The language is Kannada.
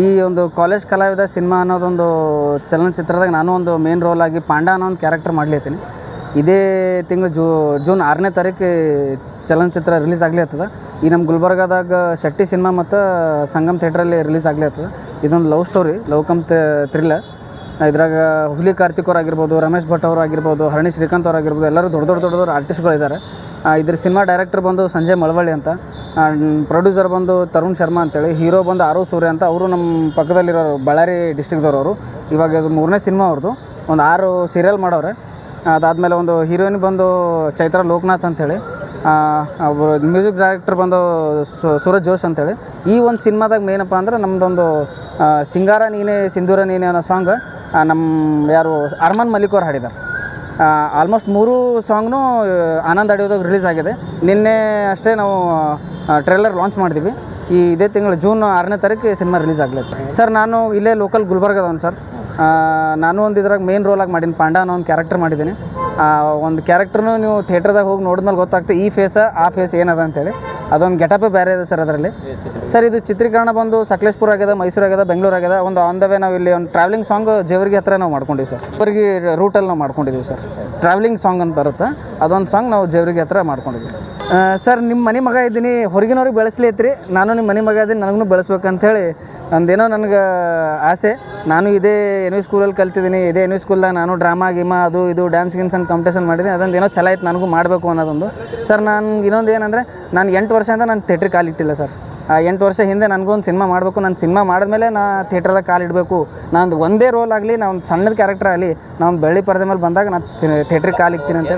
ಈ ಒಂದು ಕಾಲೇಜ್ ಕಲಾವಿದ ಸಿನಿಮಾ ಅನ್ನೋದೊಂದು ಚಲನಚಿತ್ರದಾಗ ನಾನು ಒಂದು ಮೇನ್ ರೋಲ್ ಆಗಿ ಪಾಂಡ ಅನ್ನೋ ಒಂದು ಕ್ಯಾರೆಕ್ಟರ್ ಮಾಡ್ಲಿತ್ತೀನಿ ಇದೇ ತಿಂಗಳು ಜೂ, ಜೂನ್ ಆರನೇ ತಾರೀಕು ಚಲನಚಿತ್ರ ರಿಲೀಸ್ ಆಗ್ಲಿ ಆಗ್ತದೆ ಈ ನಮ್ಮ ಗುಲ್ಬರ್ಗಾದಾಗ ಶೆಟ್ಟಿ ಸಿನಿಮಾ ಮತ್ತು ಸಂಗಮ್ ಥಿಯೇಟ್ರಲ್ಲಿ ರಿಲೀಸ್ ಆಗ್ಲಿ ಆಗ್ತದೆ ಇದೊಂದು love story love come thriller ಇದ್ರಾಗ ಹುಲಿ ಕಾರ್ತಿಕ್ ಅವ್ರು ರಮೇಶ್ ಭಟ್ ಅವರು ಆಗಿರ್ಬೋದು, ಹರಣಿ ಶ್ರೀಕಾಂತ್ ಅವ್ರು ಎಲ್ಲರೂ ದೊಡ್ಡ ದೊಡ್ಡ ದೊಡ್ಡ ದೊಡ್ಡ ಆರ್ಟಿಸ್ಟ್ಗಳಿದ್ದಾರೆ ಇದ್ರ ಸಿನಿಮಾ ಡೈರೆಕ್ಟರ್ ಬಂದು ಸಂಜಯ್ ಮಳವಳ್ಳಿ ಅಂತ. ಪ್ರೊಡ್ಯೂಸರ್ ಬಂದು ತರುಣ್ ಶರ್ಮಾ ಅಂತೇಳಿ ಹೀರೋ ಬಂದು ಆರು ಸೂರ್ಯ ಅಂತ, ಅವರು ನಮ್ಮ ಪಕ್ಕದಲ್ಲಿರೋರು ಬಳ್ಳಾರಿ ಡಿಸ್ಟಿಕ್ದವ್ರು ಅವರು ಇವಾಗ ಅದು ಮೂರನೇ ಸಿನಿಮಾ ಅವ್ರದ್ದು ಒಂದು ಆರು ಸೀರಿಯಲ್ ಮಾಡೋರೆ ಅದಾದಮೇಲೆ ಒಂದು ಹೀರೋಯಿನ್ ಬಂದು ಚೈತ್ರ ಲೋಕನಾಥ್ ಅಂಥೇಳಿ ಒಬ್ಬರು ಮ್ಯೂಸಿಕ್ ಡೈರೆಕ್ಟರ್ ಬಂದು ಸೂರಜ್ ಜೋಶ್ ಅಂತೇಳಿ. ಈ ಒಂದು ಸಿನಿಮಾದಾಗ ಮೇನಪ್ಪ ಅಂದ್ರೆ ನಮ್ಮದೊಂದು ಸಿಂಗಾರ ನೀನೇ, ಸಿಂಧೂರ ನೀನೇ ಅನ್ನೋ ಸಾಂಗ್ ನಮ್ಮ ಯಾರು, ಅರ್ಮನ್ ಮಲಿಕ್ ಅವ್ರು ಹಾಡಿದ್ದಾರೆ ಆಲ್ಮೋಸ್ಟ್ ಮೂರು ಸಾಂಗ್ನು ಆನಂದ್ ಅಡಿಯೋದಾಗ ರಿಲೀಸ್ ಆಗಿದೆ. ನಿನ್ನೆ ಅಷ್ಟೇ ನಾವು ಟ್ರೇಲರ್ ಲಾಂಚ್ ಮಾಡಿದ್ವಿ. ಈ ಇದೇ ತಿಂಗಳು ಜೂನ್ ಆರನೇ ತಾರೀಕು ಸಿನಿಮಾ ರಿಲೀಸ್ ಆಗ್ಲತ್ತೆ ಸರ್ ನಾನು ಇಲ್ಲೇ ಲೋಕಲ್ ಗುಲ್ಬರ್ಗದವನು ಸರ್ ನಾನು ಒಂದು ಇದ್ರಾಗ ಮೇನ್ ರೋಲಾಗಿ ಮಾಡೀನಿ ಪಾಂಡ ಅನ್ನೋ ಒಂದು ಕ್ಯಾರೆಕ್ಟರ್ ಮಾಡಿದ್ದೀನಿ. ಒಂದು ಕ್ಯಾರೆಕ್ಟರ್ನು ನೀವು ಥಿಯೇಟ್ರದಾಗ ಹೋಗಿ ನೋಡಿದ್ಮೇಲೆ ಗೊತ್ತಾಗ್ತದೆ, ಈ ಫೇಸ ಆ ಫೇಸ್ ಏನದ ಅಂತೇಳಿ. ಅದೊಂದು ಗೆಟಪೇ ಬೇರೆ ಇದೆ ಸರ್ ಅದರಲ್ಲಿ. ಸರ್, ಇದು ಚಿತ್ರೀಕರಣ ಬಂದು ಸಕಲೇಶ್ಪುರ ಆಗ್ಯದ, ಮೈಸೂರು ಆಗ್ಯದ, ಬೆಂಗಳೂರು ಆಗ್ಯದ, ಒಂದು ಆನ್ ದ ವೇ ನಾವು ಇಲ್ಲಿ ಒಂದು ಟ್ರಾವೆಲಿಂಗ್ ಸಾಂಗ್ ಜೇವರಿಗೆ ಹತ್ರ ನಾವು ಮಾಡ್ಕೊಂಡಿವಿ ಸರ್. ಜೇವರ್ಗಿ ರೂಟಲ್ಲಿ ನಾವು ಮಾಡ್ಕೊಂಡಿದ್ದೀವಿ ಸರ್. ಟ್ರಾವೆಲಿಂಗ್ ಸಾಂಗ್ ಅಂತ ಬರುತ್ತೆ, ಅದೊಂದು ಸಾಂಗ್ ನಾವು ಜೇವರಿಗೆ ಹತ್ರ ಮಾಡ್ಕೊಂಡಿದ್ದೀವಿ ಸರ್. ನಿಮ್ಮ ಮನೆ ಮಗ ಇದ್ದೀನಿ. ಹೊರಗಿನವ್ರಿಗೆ ಬೆಳೆಸ್ಲಿತ್ರಿ. ನಾನು ನಿಮ್ಮ ಮನೆ ಮಗ ಇದ್ದೀನಿ. ನನಗೂ ಬೆಳೆಸ್ಬೇಕಂಥೇಳಿ ನಂದೇನೋ ನನಗೆ ಆಸೆ. ನಾನು ಇದೇ ಎನ್ ಸ್ಕೂಲಲ್ಲಿ ಕಲ್ತಿದ್ದೀನಿ. ಇದೇ ಎನ್ ಸ್ಕೂಲ್ದಾಗ ನಾನು ಡ್ರಾಮಾ ಗಿಮಾ, ಅದು ಇದು ಡ್ಯಾನ್ಸ್ ಗಿನ್ಸ್ ಅಂತ ಕಾಂಪಿಟೇಷನ್ ಮಾಡಿದ್ದೀನಿ. ಅದೊಂದು ಏನೋ ಚಲ ಆಯ್ತು ನನಗೂ ಮಾಡಬೇಕು ಅನ್ನೋದೊಂದು. ಸರ್ ನಾನು ಇನ್ನೊಂದು ಏನಂದರೆ, ನಾನು ಎಂಟು ವರ್ಷದಿಂದ ನಾನು ಥಿಯೇಟ್ರಿಗೆ ಕಾಲಿಟ್ಟಿಲ್ಲ ಸರ್. ಆ ಎಂಟು ವರ್ಷ ಹಿಂದೆ ನನಗೂ ಒಂದು ಸಿನಿಮಾ ಮಾಡಬೇಕು. ನಾನು ಸಿನಿಮಾ ಮಾಡಿದ್ಮೇಲೆ ನಾ ಥಿಯೇಟ್ರದಾಗ ಕಾಲಿಡಬೇಕು ನಾನು ಒಂದೇ ರೋಲ್ ಆಗಲಿ ನಾನು ಸಣ್ಣದ ಕ್ಯಾರೆಕ್ಟರ್ ಆಗಲಿ ನಾನು ಬೆಳ್ಳಿ ಪರದೆ ಮೇಲೆ ಬಂದಾಗ ನಾನು ಥಿಯೇಟ್ರಿಗೆ ಕಾಲಿಕ್ತೀನಿ ಅಂತ